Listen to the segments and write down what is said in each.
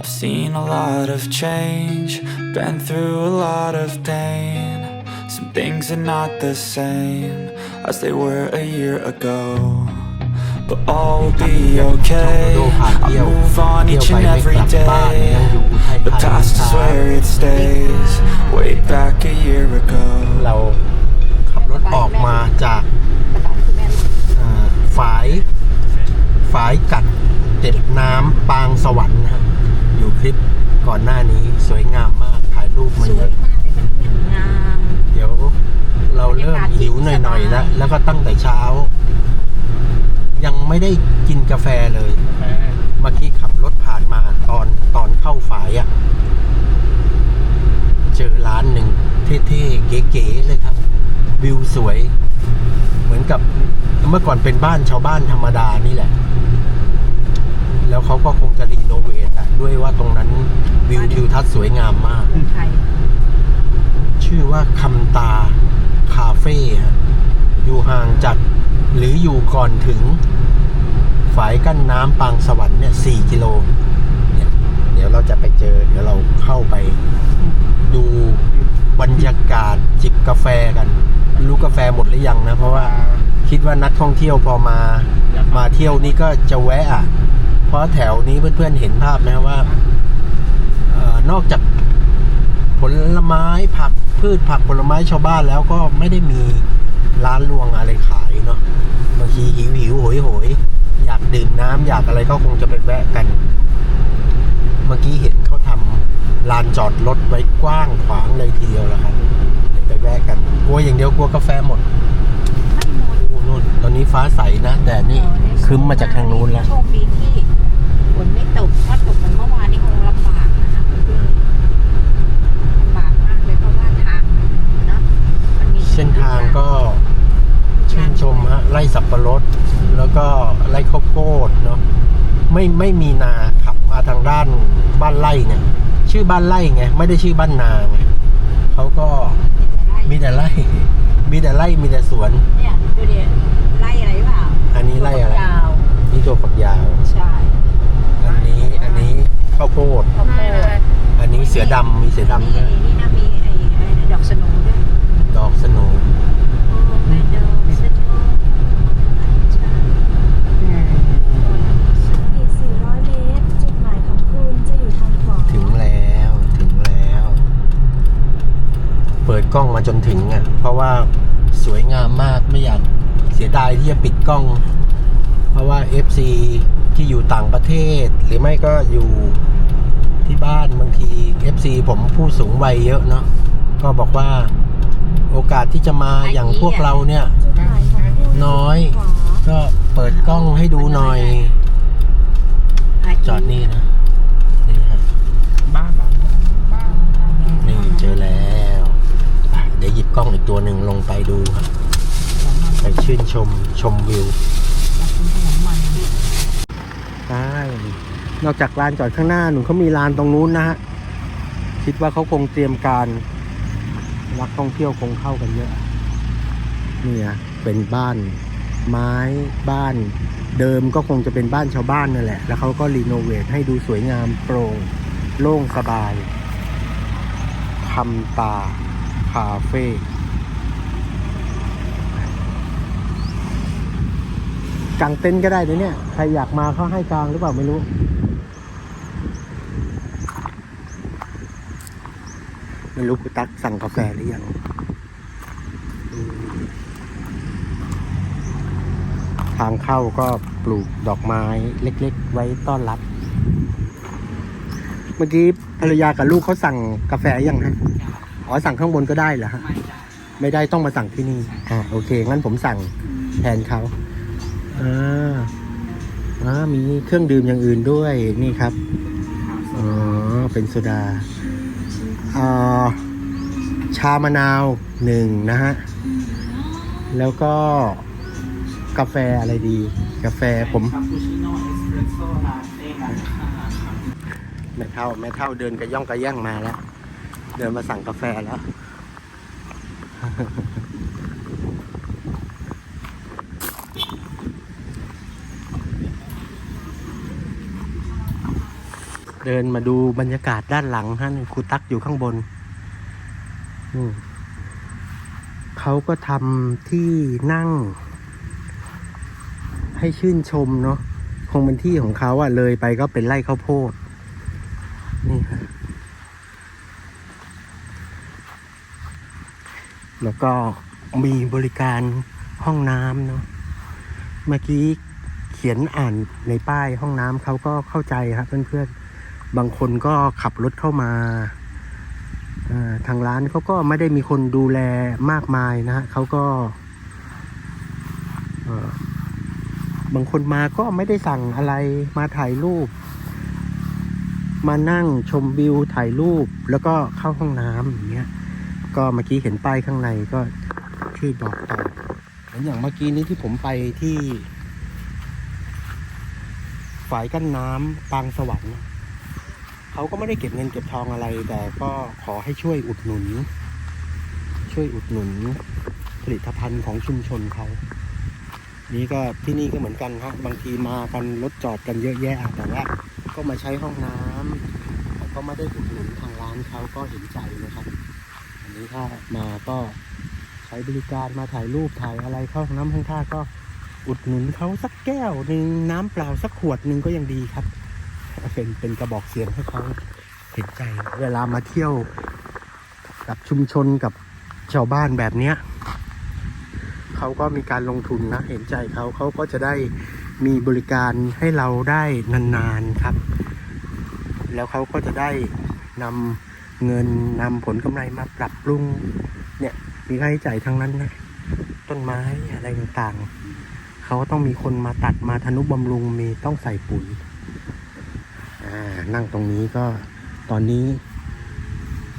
I've seen a lot of change, been through a lot of pain. Some things are not the same as they were a year ago. But all will be okay. I move on each and every day. The past is where it stays. Way back a year ago. เราขับรถออกมาจากเอ่อฝาย ฝายกัดเด็ดน้ำปางสวรรค์นะครับอยู่ คลิปก่อนหน้านี้สวยงามมากถ่ายรูปมาสเยวยอะมากเลยเพื่อนๆงาม เดี๋ยวเราเริ่มหิวหน่อยๆแล้ว แล้วก็ตั้งแต่เช้า ยังไม่ได้กินกาแฟเลย เมื่อกี้ขับรถผ่านมาตอนตอนเข้าฝายอะ่ะเจอร้านหนึ่งเท่ๆเก๋ๆเลยครับ วิวสวย เหมือนกับเมื่อก่อนเป็นบ้านชาวบ้านธรรมดานี่แหละ แล้วเขาก็คงจะรีโนเวทด้วยว่าตรงนั้นวิวทิวทัศน์สวยงามมากชื่อว่าคำตาคาเฟ่ฮะอยู่ห่างจากหรืออยู่ก่อนถึงฝายกั้นน้ำปางสวรรค์เนี่ยสี่กิโลเนี่ยเดี๋ยวเราจะไปเจอ เดี๋ยวเราเข้าไป ดูบรรยากาศจิบกาแฟกัน รู้กาแฟหมดหรือยังนะ เพราะว่าคิดว่านักท่องเที่ยวพอมา มาเที่ยวนี่ก็จะแวะอะ เพราะแถวนี้เพื่อนๆเห็นภาพนะว่าเออนอกจากผลไม้ผักพืชผักผลไม้ชาวบ้านแล้วก็ไม่ได้มีร้านรวงอะไรขายเนาะบางทีหิวหิวโหยโหยอยากดื่มน้ำอยากอะไรก็คงจะไปแวะกัน เมื่อกี้เห็นเขาทำลานจอดรถไว้กว้างขวางเลยทีเดียวแล้วครับเดี๋ยวไปแวะกันกลัวอย่างเดียวกลัวกาแฟหมดไม่หมดโอ้นู่นตอนนี้ฟ้าใสนะ แต่นี่ครึ้มมาจากทางนู้นแล้วโชคดีที่ฝ นไม่ตกถ้าตกเหมือนเมื่อวานนี่คงลำบากนะคะลำบากมากเลยเพราะว่าทางเนาะมันมีเส้นทางก็ชื่นชมฮะไร่สับปะรด แล้วก็ไร่ข้าวโพดเนาะไม่ไม่มีนาขับมาทางด้านบ้านไร่เนี่ย ชื่อบ้านไร่ไงไม่ได้ชื่อบ้านนาไงเขาก็มีแต่ไร่ มีแต่ไร่มีแต่สวนเนี่ยดูดิไล่อะไรเปล่าอันนี้ไร่อะไรยาวนี่ตัวฝักยาวใช่อันนี้อันนี้ ข้าวโพด ข้าวโพดอันนี้เสือดำมีเสือดำนี่ด้วย นี่นะมีไอ้ไอ้ดอกสโนว์ด้วยดอกสโนว์โอ้แม่ดอกสโนว์ใช่อีก 400 เมตร จุดหมายของคุณจะอยู่ทางขวา ถึงแล้วถึงแล้ว เปิดกล้องมาจนถึงอะ เพราะว่าสวยงามมากไม่อยากเสียดายที่จะปิดกล้อง เพราะว่า FC ที่อยู่ต่างประเทศ หรือไม่ก็อยู่ที่บ้านบางที FC ผมผู้สูงวัยเยอะเนาะก็บอกว่าโอกาสที่จะมาอย่างพวกเราเนี่ยจุดหมายของคุณน้อยขวาก็เปิดกล้องให้ดูหน่อย จอดนี่นะนี่ฮะบ้านบ้านนี่เจอแล้วอะเดี๋ยวหยิบกล้องอีกตัวหนึ่งลงไปดูครับไปชื่นชมชมวิว ใช่นอกจากลานจอดข้างหน้าหนูเขามีลานตรงนู้นนะฮะคิดว่าเขาคงเตรียมการนักท่องเที่ยวคงเข้ากันเยอะเนี่ยเป็นบ้านไม้บ้านเดิมก็คงจะเป็นบ้านชาวบ้านนั่นแหละ แล้วเขาก็รีโนเวทให้ดูสวยงามโปร่งโล่งสบายคำตาคาเฟ่ กางเต็นท์ก็ได้นะเนี่ย ใครอยากมาเขาให้กางหรือเปล่าไม่รู้ ไม่รู้คุณตั๊กสั่งกาแฟหรือยังอืมทางเข้าก็ปลูกดอกไม้เล็ก ๆ ไว้ต้อนรับ เมื่อกี้ภรรยากับลูกเขาสั่งกาแฟยังฮะอ๋อสั่งข้างบนก็ได้เหรอฮะ ไม่ได้ต้องมาสั่งที่นี่ อ่าโอเค งั้นผมสั่งแทนเขา อ่าอ่ามีเครื่องดื่มอย่างอื่นด้วยนี่ครับ อ๋อ เป็นโซดาอ่าชามะนาวหนึ่งนะฮะ แล้วก็กาแฟอะไรดี กาแฟผมแบบค่ะแม่เท่าแม่เท่าเดินกระย่องกระแย่งมาแล้ว เดินมาสั่งกาแฟแล้ว เดินมาดูบรรยากาศด้านหลังฮะครูตักอยู่ข้างบนเขาก็ทำที่นั่ง ให้ชื่นชมเนาะคงเป็นที่ของเขาอะเลยไปก็เป็นไร่ข้าวโพดนี่ฮะแล้วก็มีบริการห้องน้ำเนาะเมื่อกี้เขียนอ่านในป้ายห้องน้ำเขาก็เข้าใจครับเพื่อนๆ บางคนก็ขับรถเข้ามาทางร้านเขาก็ไม่ได้มีคนดูแลมากมายนะฮะเขาก็บางคนมาก็ไม่ได้สั่งอะไรมาถ่ายรูป มานั่งชมวิวถ่ายรูปแล้วก็เข้าห้องน้ำอย่างเงี้ย ก็เมื่อกี้เห็นป้ายข้างในก็ช่วยบอกต่อเหมือนอย่างเมื่อกี้นี้ที่ผมไปที่ฝายกั้นน้ำปางสวรรค์ เขาก็ไม่ได้เก็บเงินเก็บทองอะไร แต่ก็ขอให้ช่วยอุดหนุน ช่วยอุดหนุนผลิตภัณฑ์ของชุมชนเขา นี่ก็ที่นี่ก็เหมือนกันฮะบางทีมากันรถจอดกันเยอะแยะแต่ว่าก็มาใช้ห้องน้ำแต่ก็ไม่ได้อุดหนุนทางร้านเขาก็เห็นใจนะครับ อันนี้ถ้ามาก็ใช้บริการมาถ่ายรูปถ่ายอะไรเข้าห้องน้ำข้างท่าก็อุดหนุนเขาสักแก้วหนึ่งน้ำเปล่าสักขวดหนึ่งก็ยังดีครับ เป็นเป็นกระบอกเสียงให้เขาเห็นใจ เวลามาเที่ยว กับชุมชนกับชาวบ้านแบบเนี้ยเขาก็มีการลงทุนนะ เห็นใจเขาเขาก็จะได้มีบริการให้เราได้นานๆครับ แล้วเขาก็จะได้นำเงินนำผลกำไรมาปรับปรุงเนี่ยมีค่าใช้จ่ายทั้งนั้นนะต้นไม้อะไรต่างๆ เขาต้องมีคนมาตัดมาทนุบำรุงมีต้องใส่ปุ๋ย นั่งตรงนี้ก็ตอนนี้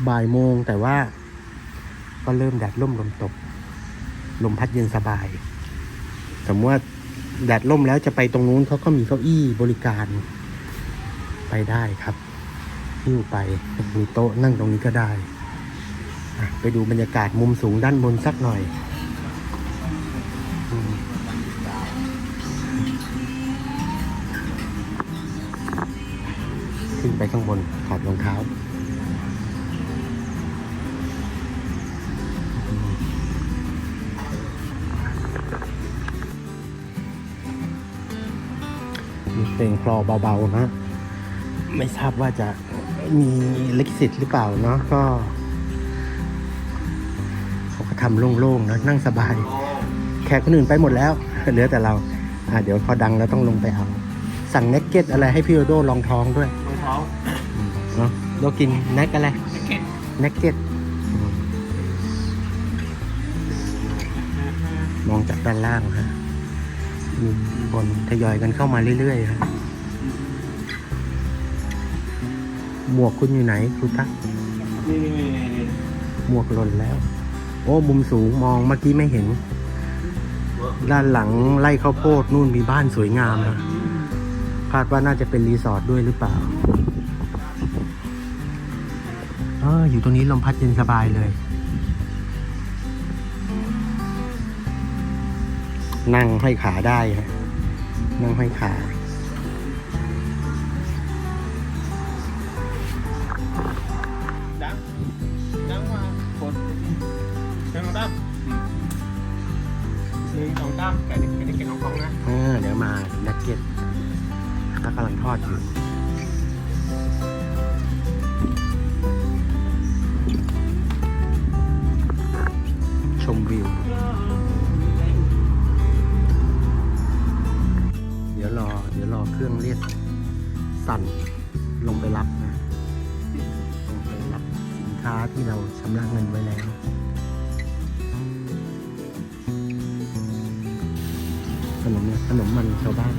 บ่ายโมงแต่ว่า ก็เริ่มแดดร่มลมตก ลมพัดเย็นสบาย สมมติว่าแดดร่มแล้วจะไปตรงนู้นเขาก็มีเก้าอี้บริการ ไปได้ครับหิ้วไปมีโต๊ะนั่งตรงนี้ก็ได้ ไปดูบรรยากาศมุมสูงด้านบนสักหน่อย ขึ้นไปข้างบนถอดรองเท้า มีเพลงคลอเบาๆนะ ไม่ทราบว่าจะมีลิขสิทธิ์หรือเปล่าเนาะก็ เขาก็ทำโล่งๆนะนั่งสบาย แขกคนอื่นไปหมดแล้ว เหลือแต่เรา อ่าเดี๋ยวพอดังแล้วต้องลงไปเอา สั่งเน็กเก็ตอะไรให้พี่โอโดลองท้องด้วย รองเท้าอืมเนาะโดกินเน็กอะไรแจ็คเก็ตเน็กเก็ตอืมมองจากด้านล่างฮะมีคนทยอยกันเข้ามาเรื่อยๆฮะหมวกคุณอยู่ไหนคุณตั๊กนี่หมวกหล่นแล้ว โอ้มุมสูงมองเมื่อกี้ไม่เห็น ด้านหลังไล่ข้าวโพดนู่นมีบ้านสวยงามนะ คาดว่าน่าจะเป็นรีสอร์ทด้วยหรือเปล่าเอออยู่ตรงนี้ลมพัดเย็นสบายเลย นั่งห้อยขาได้ฮะนั่งห้อยขา เดี๋ยวรอเครื่องเรียกสั่นลงไปรับนะลงไปรับสินค้าที่เราชำระเงินไว้แล้วขนมเนี่ยขนมมันชาวบ้าน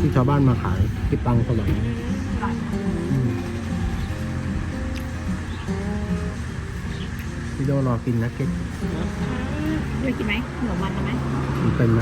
ที่ชาวบ้านมาขายที่ปังสวร โดรอกินนักเก็ตด้วยกินไหมหนมมันไหมมันเป็นไหม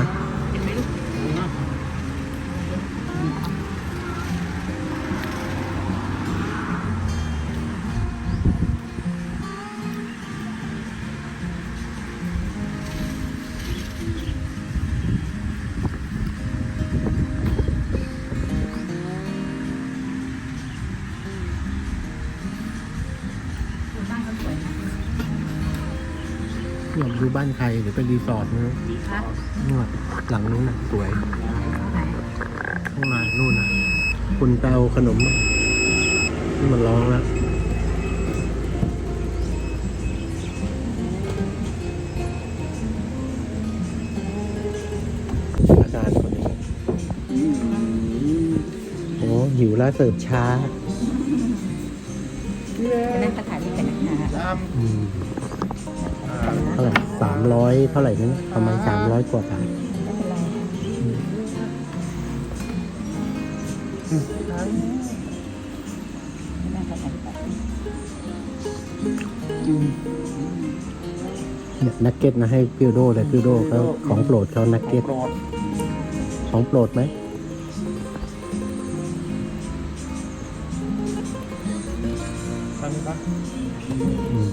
ดูบ้านใครหรือเป็นรีสอร์ทไม่รู้คะนู่นอะหลังนู้นน่ะสวยไหนข้างในนู่นนะคุณไปเอาขนมมานี่มันร้องแล้วอาจารย์คนนี้โอ้หิวแล้วเสิร์ฟช้าจะนั่งกระถางนี่กันนะคะ อืมเท่าไห ร่สามร้อยเท่าไหร่นั้นประมาณสามร้อยกว่าบาทไม่เป็นไรนั่งกระถางแบบเนี่ยนักเก็ตนะให้พิวโดเลยพิวโดเขาของโปรดเขานักเก็ตโปรดของโปรดไหมทำปะอืม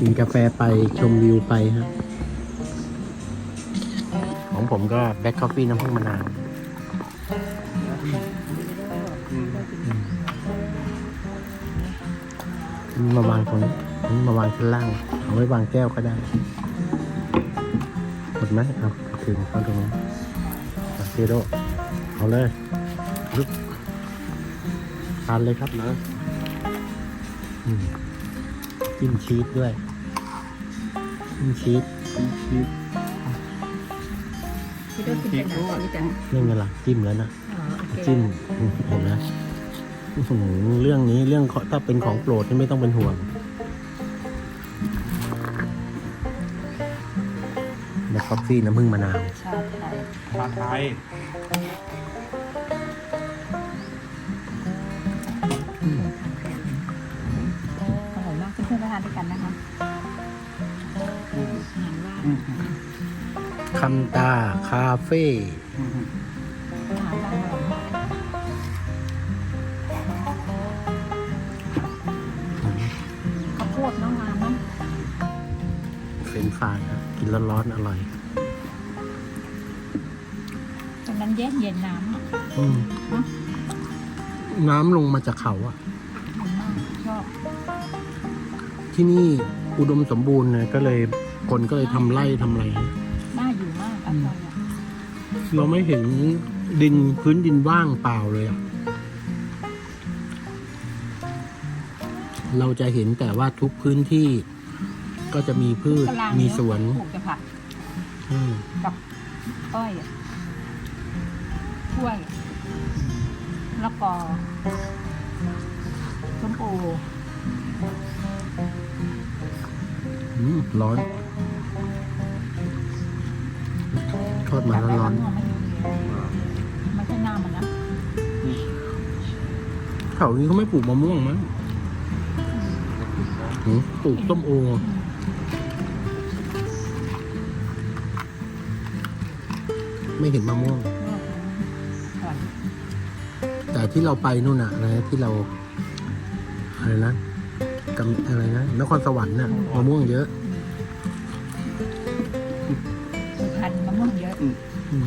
กินกาแฟไปชมวิวไปฮะของผมก็แบล็คคอฟฟี่น้ำผึ้งมะนาวมมาวางตรงนี้อันนี้มาวางชั้นล่าง เอาไว้วางแก้วก็ได้หมดไหมเอาถึงเอาตรงนี้เอเซโดเอาเลยลุกทานเลยครับนะอืมจิ้มชีสด้วย มชีสชีสพี่ต้องกินเป็นอะไรจังนี่ไงล่ะจิ้มแล้วนะอ๋อโอเคจิ้มอืมเห็นไหมอื้อหือเรื่องนี้เรื่องขอถ้าเป็นของโปรดนี่ไม่ต้องเป็นห่วงแบล็คคอฟฟี่น้ำผึ้งมะนาว ชาไทย ชาไทย คำตา คาเฟ่อืมอาหารว่างอร่อยมากข้าวโพดน้องงามเนาะเฟรนช์ฟรายครับ กินร้อนๆอร่อยตอนนั้นเย็นเย็นน้ำอะอืมน้ำลงมาจากเขาอะดีมากชอบที่นี่อุดมสมบูรณ์นะก็เลยคนก็เลยทำไร่ทำอะไร น่าอยู่มากอร่อยอะเราไม่เห็นดินพื้นดินว่างเปล่าเลยอะเราจะเห็นแต่ว่าทุกพื้นที่ก็จะมีพืชกำลังมีสวนปลูกจะผักอืมกับอ้อยอะกล้วยแล้วก็ส้มโออืมร้อน ทอดมาแล้วร้อนไม่ใช่หน้ามันนะแถวนี้เขาไม่ปลูกมะม่วงมั้งหืมปลูกส้มโอไม่เห็นมะม่วงอร่อยแต่ที่เราไปนู่นน่ะอะไรนะที่เราอะไรนะกำอะไรนะนครสวรรค์น่ะมะม่วงเยอะ พันธุ์มะม่วงเยอะ อืม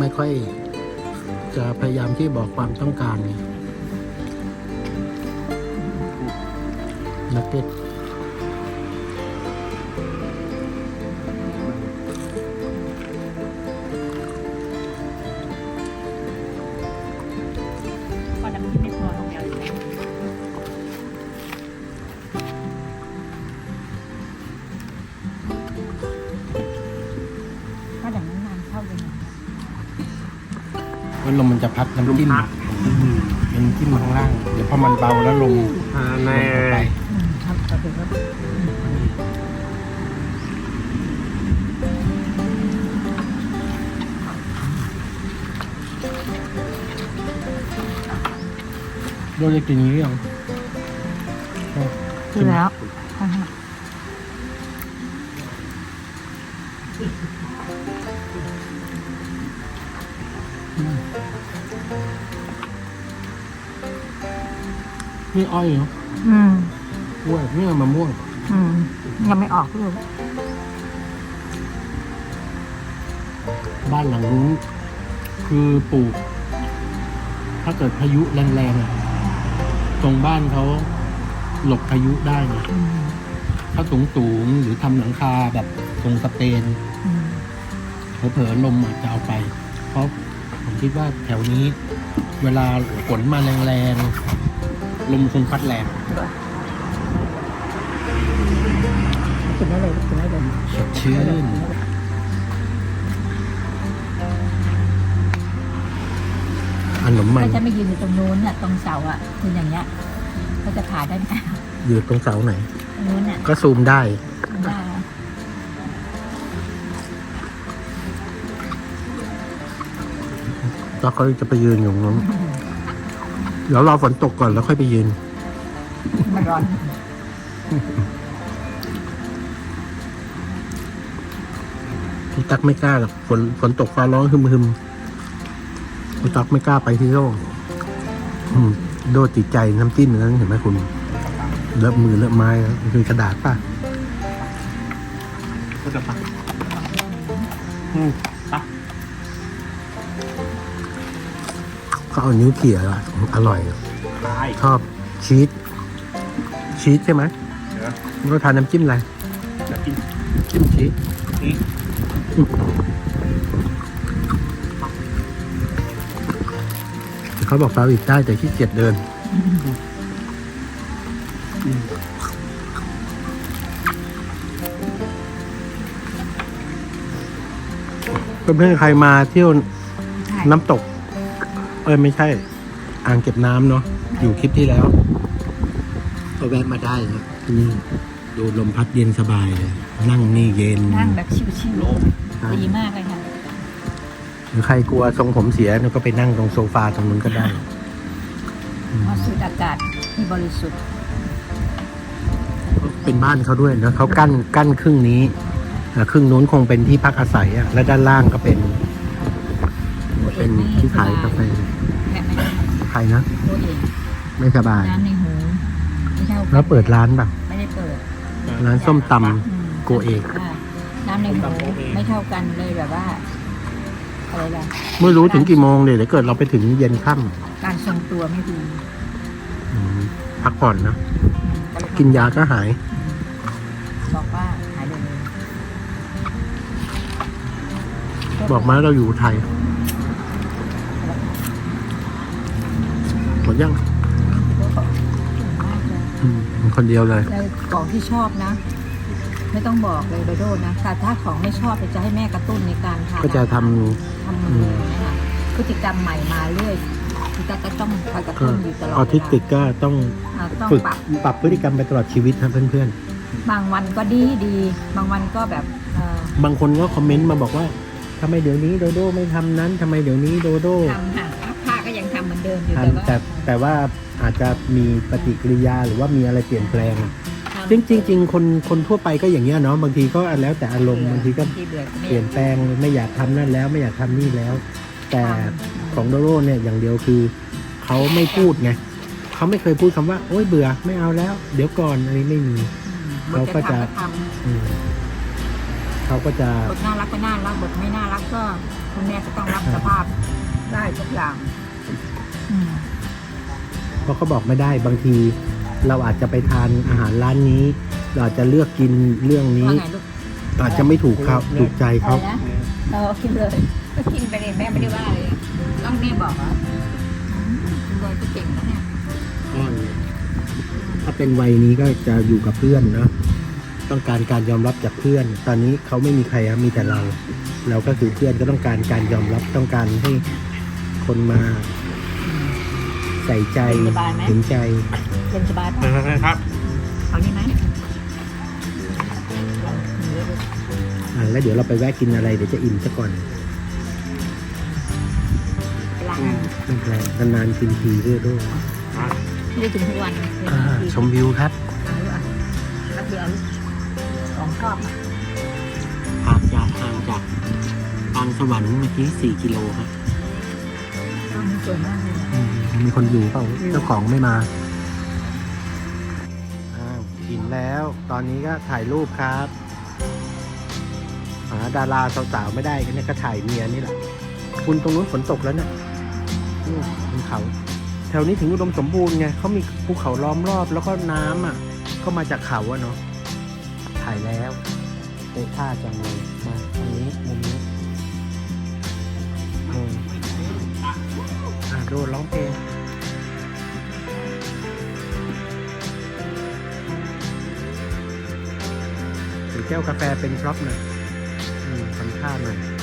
ไม่ค่อย จะพยายามที่บอกความต้องการนักเก็ตะพัดน้ำจิ้มเป็น้ำจิ้มข้างล่าง เดี๋ยวพอมันเบาแล้วลงอ่าในลงไปคนยับครัจะกินอย่างนี้หรือยังกินแล้ว นี่อ้อยเหรออืมกล้วยนี่มะม่วงอืมยังไม่ออกลูกบ้านหลังนู้นคือปลูก ถ้าเกิดพายุแรงๆอะตรงบ้านเขาหลบพายุได้นะอืมถ้าสูงสูงๆหรือทำหลังคาแบบทรงสเปน อืมเผลอๆลมอาจจะเอาไป เพราะผมคิดว่าแถวนี้ เวลาฝนมาแรงๆ ลมคงพัดแรงกินได้เลยกินได้เลยสดชื่นขนมมันถ้าฉันไม่ยืนอยู่ตรงนู้นน่ะตรงเสาอะคืออย่างเงี้ยก็จะถ่ายได้ไหมอยู่ตรงเสาไหนตรงนู้นน่ะก็ซูมได้ได้แล้วเขาจะไปยืนอยู่ตรงนู้น เดี๋ยวรอฝนตกก่อนแล้วค่อยไปยืนมันร้อนพี่ตักไม่กล้าหรอกฝนฝนตกฟ้าร้องฮึมฮึมพี่ตักไม่กล้าไปที่โล่งอืมโดดติดใจน้ำจิ้มนั้นเห็นไหมคุณเลอะมือเลอะไม้แล้วมันคือกระดาษป่ะก็จะปักอืม กเขาเอานิ้วเขี่ยอะอร่อยชอบชีสชีสใช่ไหมเดี๋ยวแล้วก็ทานน้ำจิ้มอะไรจะกินจิ้มชีสนี่เขาบอกฟาวิกได้แต่ขี้เกียจเดิน เพื่อนๆใครมาเที่ยวน้ำตก เอ้ยไม่ใช่ อ่างเก็บน้ำเนาะอยู่คลิปที่แล้ว ก็แวะมาได้ครับที่นี่ดูลมพัดเย็นสบายเลยนั่งนี่เย็น นั่งแบบชิวใช่ๆดีมากเลยค่ะหรือใครกลัวทรงผมเสียเนี่ยก็ไปนั่งตรงโซฟาตรงนู้นก็ได้อืมเพราะสูดอากาศที่บริสุทธิ์ เป็นบ้านเขาด้วยนะเขากั้นกั้นครึ่งนี้อ่าครึ่งนู้นคงเป็นที่พักอาศัยอะและด้านล่างก็เป็น เป็นที่ขายกาแฟแค่ไหนใคร นะ ตัวเองไม่สบายน้ำในหูไม่เท่ากันแล้วเปิดร้านแบบไม่ได้เปิดร้านส้มตำ อืมโกเอกอ่าน้ำในหูไม่เท่ากันเลยแบบว่าอะไรล่ะไม่รู้ถึงกี่โมงเลยเดี๋ยวเกิดเราไปถึงเย็นค่การทรงตัวไม่ดีำอืมพักผ่อนนะ อืมก็เลยกินยาก็หาย บอกว่าหายเลยบอกมาเราอยู่ไทย หมด ยังเก่งมากเลยอืมคนเดียวเลย แล้วของที่ชอบนะ ไม่ต้องบอกเลยโดโดนะแต่ถ้าของไม่ชอบจะให้แม่กระตุ้นในการทานก็จะทำ ทำมือนะคะพฤติกรรมใหม่มาเรื่อยพี่ตาก็ต้องคอยกระก็ตุ้นอยู่ตลอดออทิสติกก็ต้องอ่าต้องฝึกปรับปรับพฤติกรรมไปตลอดชีวิตนะเพื่อนบางวันก็ดีดี บางวันก็แบบเอ่อๆ บางคนก็คอมเมนต์มาบอกว่าทำไมเดี๋ยวนี้โดโดไม่ทำนั้นทำไมเดี๋ยวนี้โดโด ทำค่ะผ้าก็ยัง ทำเหมือนเดิมอยู่ทำแต่แต่ว่าแต่ว่าอาจจะมีปฏิกิริยาหรือว่ามีอะไรเปลี่ยนแปลงทำจริงๆจริงๆคนคนทั่วไปก็อย่างเงี้ยเนาะบางทีก็แล้วแต่อารมณ์บางทีก็ที่เบื่อก็ไม่เปลี่ยนแปลงไม่อยากทำนั่นแล้วไม่อยากทำนี่แล้ว แต่ของโดโดเนี่ยอย่างเดียวคือเขาไม่พูดไงเขาไม่เคยพูดคำว่า โอ๊ยเบื่อไม่เอาแล้ว เดี๋ยวก่อนอันนี้ไม่มีอืมเขาก็จะบททำอืมเขาก็จะบทน่ารักก็น่ารักบทไม่น่ารักก็คุณแม่ก็ต้องรับสภาพได้ทุกอย่างอืม เพราะเขาบอกไม่ได้บางที เราอาจจะไปทานอาหารร้านนี้ เราอาจจะเลือกกินเรื่องนี้ ว่าไงลูกอาจจะไม่ถูกเขาถูกใจเขาอะไรนะเรากินเลย ก็กินไปเลยแม่ไม่ได้ว่าเลยต้องแม่บอกเหรออืมกินเลยก็เก่งนะเนี่ยถ้าเป็นวัยนี้ก็จะอยู่กับเพื่อนเนอะต้องการการยอมรับจากเพื่อน ตอนนี้เขาไม่มีใครครับมีแต่เรา เราก็คือเพื่อนก็ต้องการการยอมรับต้องการให้คนมา ใส่ใจเห็นใจเย็นสบายป่ะครับ เอานี่ไหมอ่าแล้วเดี๋ยวเราไปแวะกินอะไรเดี๋ยวจะอิ่มซะก่อนไปล้างไม่เป็นไรนานๆกินทีเรื่อยๆอะไม่ถึงทุกวันเลยอ่าชมวิวครับรู้อะแป๊บเดียวสองรอบอะห่างจากห่างจากบางสวรรค์เมื่อกี้สี่กิโลครับต้องสวยมากเลยอะ มมีคนอยู่เปล่าเจ้าของไม่มาอ้าวอิ่มแล้ว ตอนนี้ก็ถ่ายรูปครับหาดาราสาวๆไม่ได้ก็เนี่ยก็ถ่ายเมียนี่แหละ คุณตรงนู้นฝนตกแล้วเนี่ยนู่นบนเขา แถวนี้ถึงอุดมสมบูรณ์ไงเขามีภูเขาล้อมรอบแล้วก็น้ำอะ ก็มาจากเขาอะเนาะถ่ายแล้วเตะท่าจังเลยมาตรงนี้มุมนี้อืมอะ โดนร้องเพลงถือแก้วกาแฟเป็นพร็อพหน่อยอืมทำท่าหน่อย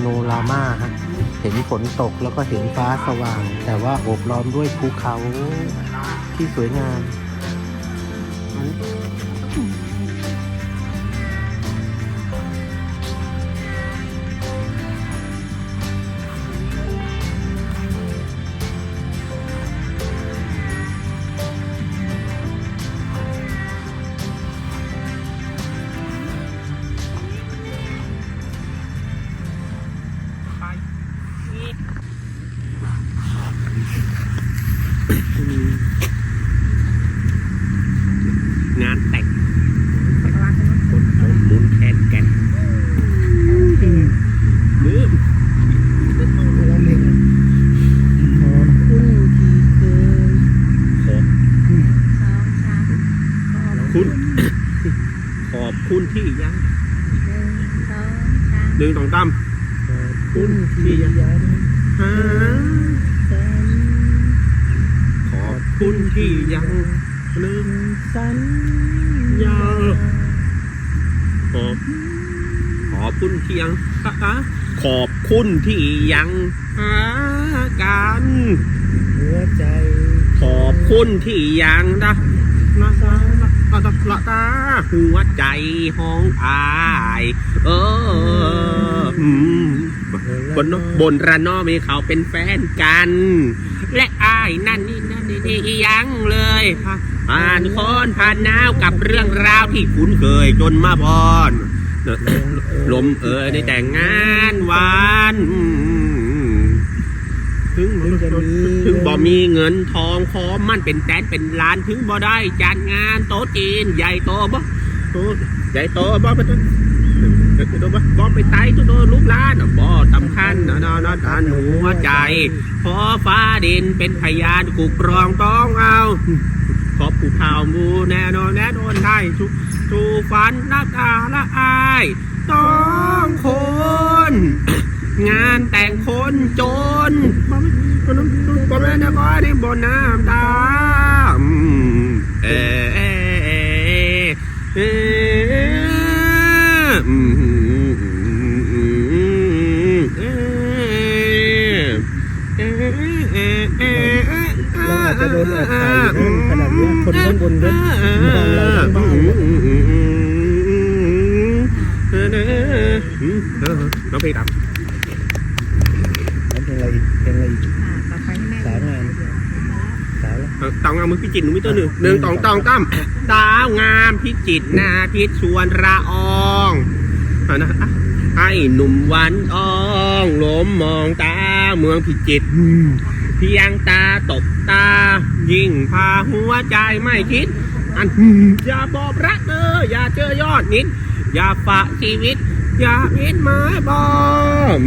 โนรามาฮะเห็นฝนตกแล้วก็เห็นฟ้าสว่าง แต่ว่าโอบล้อมด้วยภูเขาที่สวยงาม คุณที่ยังลืมสัญยาขอบขอบคุณที่ยังฮะขอบคุณที่ยังหากันหัวใจ ขอบคุณที่ยังนะนะนะนะนะละตาหัวใจห้องอายเอออืมบนบนระนอมีเขาเป็นแฟนกัน และอายนั่นนี่ นั่นนี่นี่อีหยังเลยผ่านคนผ่านหนาวกับเรื่องราวที่คุ้นเคยจนมาพรลมเอ่ยในแต่งงานหวานอืมถึงถึงจะมีถึงบ่มีเงินทองขอมันเป็นแสนเป็นล้านถึงบ่ได้จัดงานโต๊ะจีนใหญ่โตบ่โตใหญ่โตบ่ไป ทุบ่บ่ไปไต่ทุกโดลูกหลานน่ะบ่สำคัญนะนะนะทานหัวใจพอฟ้าดินเป็นพยานกูกรองต้องเอาขอบผู้เฒ่ามูแน่นอนแน่นอนได้ทุกทูฝันนักตาละอาย ต้องคน งานแต่งคนจนบ่แม่นบ่แม่นะก็ได้บนน้ำตาอืมเออเอเออ เราอาจจะโดนแอบถ่ายอยู่นขนาดนี้คนข้างบนก็มองเราทั้งบ้านเลยน้องเพลงดับแล้วเพลงอะไรอีกเพลงอะไรอีกต่อไปให้แม่สาวงามสาวแล้วตองงามมือพิจิตรหนูมิเตอร์หนึ่งหนึ่งตองตองตั้มสาวงามพิจิตรนาพิษชวนระอองเอานะให้หนุ่มวันอองหลมมองตาเมืองพิจิตรเพียงตาตบตา ยิ่งพาหัวใจไม่คิด อันอืมอย่าบอกรักเอออย่าเจอยอดนิด อย่าฝากชีวิต อย่าพิดไม้บอม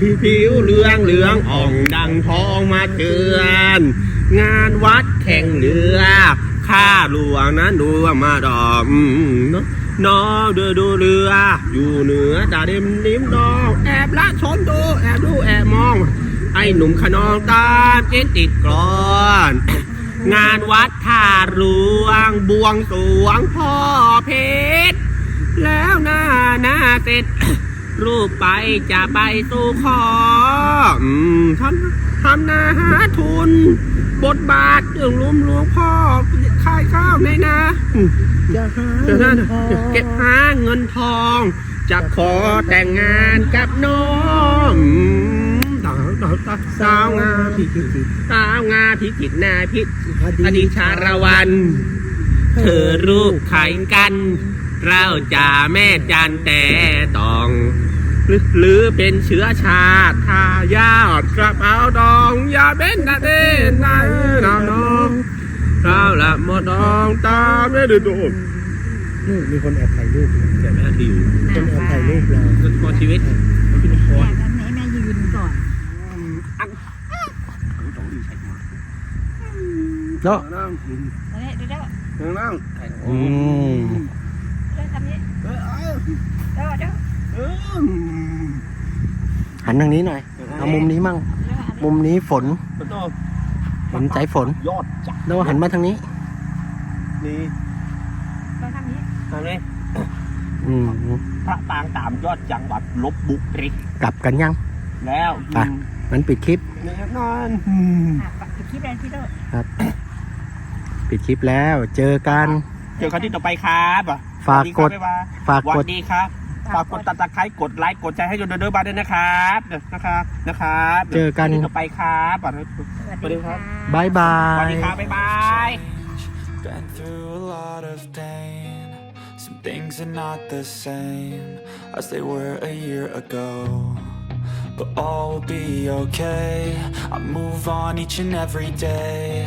ผิวผิวเหลืองเหลืองอ่องดังทองมาเตือน งานวัดแข่งเรือข้าหลวงนั้นดูว่ามาดอมนาะนอเดือดูเรือ อยู่เหนือตาเด็มนิ้มดองแอบละชนดูแอบดูแอบมอง ไอ้หนุ่มขนองตามเจนติดกรอน งานวัดท่าหลวงบวงสวงพ่อเพชร แล้วหน้าหน้าเสร็จ รูปไปจะไปสู่ขออืมทำทำนาหาทุน บทบาทเรื่องรวมหลวงพ่อขายข้าวในนาจะหาเดี๋ยวนะเก็บหาเงินทอง จะขอแต่งงานกับน้อง อืมสาวสาวสาวสาวงามพิจิตรสาวงามพิจิตรนาพิษอดีชาละวัน เธอรูปใครกัน เราจ่าแม่จันแต่ตองหรือหรือเป็นเชื้อชาติทายาทกระเป๋าดองอย่าเป็นนาเดนนายน้องน้องเราละหมดดองตามไม่ได้โดนนู่นมีคนแอบถ่ายรูปนะแต่แม่ที่อยู่คนแอบถ่ายรูปเราพอชีวิตพี่นุพ แม่ ร กันไหนแม่ยืนก่อน เนาะนั่งเดี๋ยวเดี๋ยวเดี๋ยวนั่งอืมเดี๋ยวทำนี้เดี๋ยวเดี๋ยวหันทางนี้หน่อยเอามุมนี้มั่งเดี๋ยวอันนี้มุมนี้ฝนมันต้องเห็นใจฝนยอดจักรแล้วหันมาทางนี้นี่เราทำนี้ทางนี้อืมพระปางตามยอดจังหวัดลบบุรีกลับกันยัง แล้วไปมันปิดคลิปแน่นอนอะปิดคลิปแล้วพี่โดด ปิดคลิปแล้วเจอกัน เจอกันที่ต่อไปครับอะฝากกดสวัสดีครับฝากบ๊ายบายสกวัดสดีครับฝากกดติดตามกดไลค์กดใจให้โยนเดอร์บาร์ด้วยนะครับนะครับนะครับเจอกันที่ต่อไปครับอะสวัสดีค่ะบายบาสวัสยดีครับบ๊ายบาย Been through a lot of pain. Some things are not the same as they were a year ago. But all will be okay. I move on each and every day.